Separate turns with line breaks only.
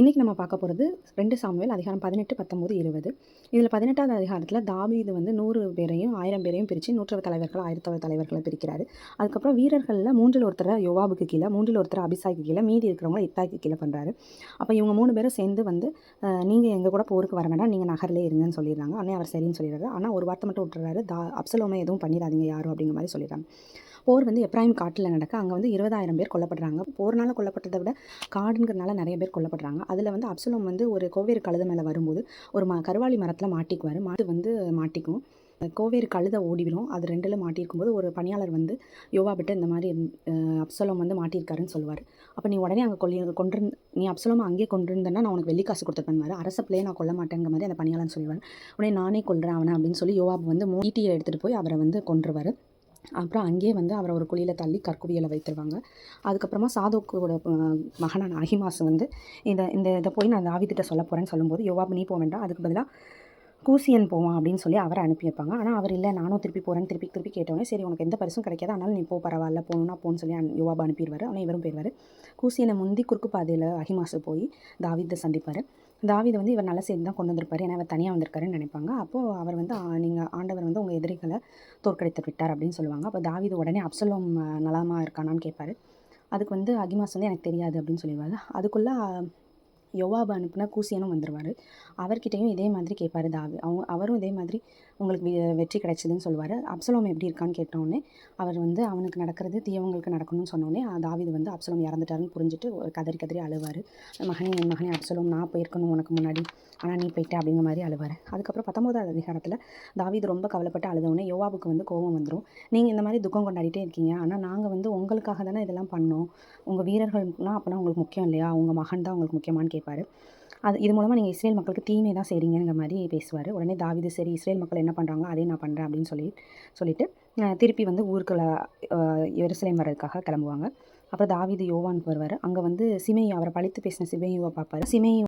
இன்றைக்கி நம்ம பார்க்க போகிறது ரெண்டு சாமுவேல் அதிகாரம் பதினெட்டு பத்தொம்போது இருபது. இதில் பதினெட்டாவது அதிகாரத்தில் தாபீது வந்து நூறு பேரையும் ஆயிரம் பேரையும் பிரித்து நூற்றவர் தலைவர்கள் ஆயிரத்தவர் தலைவர்களை பிரிக்கிறாரு. அதுக்கப்புறம் வீரர்களில் மூன்றில் ஒருத்தரை யோவாபுக்கு கீழே மூன்றில் ஒருத்தர் அபிசாய்க்கு கீழே மீதி இருக்கிறவங்க இத்தாய்க்கு கீழே பண்ணுறாரு அப்போ இவங்க மூணு பேரும் சேர்ந்து வந்து நீங்கள் எங்கள் கூட போருக்கு வர வேண்டாம் நீங்கள் நகரிலே இருங்கன்னு சொல்லிடுறாங்க. அண்ணே அவர் சரின்னு சொல்லிடுறாரு. ஆனால் ஒரு வார்த்தை மட்டும் விட்டுறாரு. தா அப்சலோமே எதுவும் பண்ணிடாதீங்க யாரும் அப்படிங்கிற மாதிரி சொல்லிடுறாங்க. போர் வந்து எப்ராஹிம் காட்டில் நடக்க அங்கே வந்து இருபதாயிரம் பேர் கொல்லப்படுறாங்க. போர்னால் கொல்லப்பட்டதை விட காடுங்கிறனால நிறைய பேர் கொல்லப்படுறாங்க. அதில் வந்து அப்சலம் வந்து ஒரு கோவேறு கழுத மேலே வரும்போது ஒரு ம கருவாளி மரத்தில் மாட்டிக்குவார். மாட்டு வந்து மாட்டிக்கும். கோவேறு கழுதை ஓடிவிடும். அது ரெண்டில் மாட்டியிருக்கும்போது ஒரு பணியாளர் வந்து யோவாபிட்ட இந்த மாதிரி அப்சலம் வந்து மாட்டியிருக்காருன்னு சொல்லுவார். அப்போ நீ உடனே அங்கே கொல்லி கொண்டு நீ அப்சலம் அங்கேயே கொண்டிருந்தேன்னா நான் உனக்கு வெள்ளி காசு கொடுத்துருப்பேன் அரச பிள்ளையே நான் கொல்ல மாட்டேங்கிற மாதிரி அந்த பணியாளர் சொல்லுவார். உடனே நானே கொல்றேன் அவனை அப்படின்னு சொல்லி யோவாப் வந்து மூட்டியை எடுத்துகிட்டு போய் அவரை வந்து கொன்றுவார். அப்புறம் அங்கேயே வந்து அவரை ஒரு குழியில் தள்ளி கற்குவியலை வைத்துருவாங்க. அதுக்கப்புறமா சாதோக்கோட மகனான அஹிமாஸ் வந்து இந்த இந்த இதை போய் நான் தாவித்திட்ட சொல்ல போகிறேன்னு சொல்லும்போது யோவாப் நீ போக வேண்டாம் அதுக்கு பதிலாக கூசியன் போவான் அப்படின்னு சொல்லி அவரை அனுப்பி வைப்பாங்க. ஆனால் அவர் இல்லை நானும் திருப்பி போகிறேன்னு திருப்பி திருப்பி கேட்டோன்னே சரி உனக்கு எந்த பரிசும் கிடைக்காது அதனால் நீ போ பரவாயில்ல போகணும்னா போன்னு சொல்லி யோவாப் அனுப்பிடுவார். ஆனால் இவரும் போயிடுவார். கூசியனை முந்தி குறுக்கு பாதையில் அஹிமாசு போய் தாவித்தை சந்திப்பார். தாவிதை வந்து இவர் நல்ல செய்தி தான் கொண்டு வந்திருப்பார். ஏன்னா அவர் தனியாக வந்திருக்காருன்னு நினைப்பாங்க. அப்போது அவர் வந்து நீங்கள் ஆண்டவர் வந்து உங்கள் எதிரிகளை தோற்கடித்து விட்டார் அப்படின்னு சொல்லுவாங்க. அப்போ தாவிது உடனே அப்சலோம் நலமாக இருக்கானான்னு கேட்பார். அதுக்கு வந்து அகிமாஸ் வந்து எனக்கு தெரியாது அப்படின்னு சொல்லிடுவாங்க அதுக்குள்ளே யோவாபு அனுப்புனா கூசியனும் வந்துடுவார் அவர்கிட்டையும் இதே மாதிரி கேட்பார் தாவி. அவங்க அவரும் இதே மாதிரி உங்களுக்கு வெற்றி கிடைச்சதுன்னு சொல்லுவார். அப்சலோம் எப்படி இருக்கான்னு கேட்டோடனே அவர் வந்து அவனுக்கு நடக்கிறது தீயவங்களுக்கு நடக்கணும்னு சொன்னோடனே தாவிது வந்து அப்சலோம் இறந்துட்டாருன்னு புரிஞ்சுட்டு கதறி கதறி அழுவார். மகனே என் மகனே அப்சலோம் நான் போயிருக்கணும் உனக்கு முன்னாடி. ஆனால் நீ போயிட்ட அப்படிங்கிற மாதிரி அழுவார். அதுக்கப்புறம் பத்தொம்போதாவது அதிகாரத்தில் தாவிது ரொம்ப கவலைப்பட்டு அழுதவுடனே யோவாவுக்கு வந்து கோபம் வந்துடும் நீங்கள் இந்த மாதிரி துக்கம் கொண்டாடிட்டே இருக்கீங்க. ஆனால் நாங்கள் வந்து உங்களுக்காக தானே இதெல்லாம் பண்ணோம். உங்கள் வீரர்கள்னால் அப்போனா உங்களுக்கு முக்கியம் இல்லையா? உங்கள் மகன் தான் உங்களுக்கு முக்கியமானு கேட்பாரு. அது இது மூலமாக நீங்கள் இஸ்ரேல் மக்களுக்கு தீமை தான் செய்கிறீங்கிற மாதிரி பேசுவார். உடனே தாவிது சரி இஸ்ரேல் மக்கள் என்ன பண்ணுறாங்களோ அதே நான் பண்ணுறேன் அப்படின்னு சொல்லி சொல்லிட்டு திருப்பி வந்து ஊருக்குள்ள எருசலேம் வர்றதுக்காக கிளம்புவாங்க. அப்புறம் தாவிது யோவான் வருவார். அங்கே வந்து சிமையை அவரை பழித்து பேசின சிமையுவை பார்ப்பார். சிமையு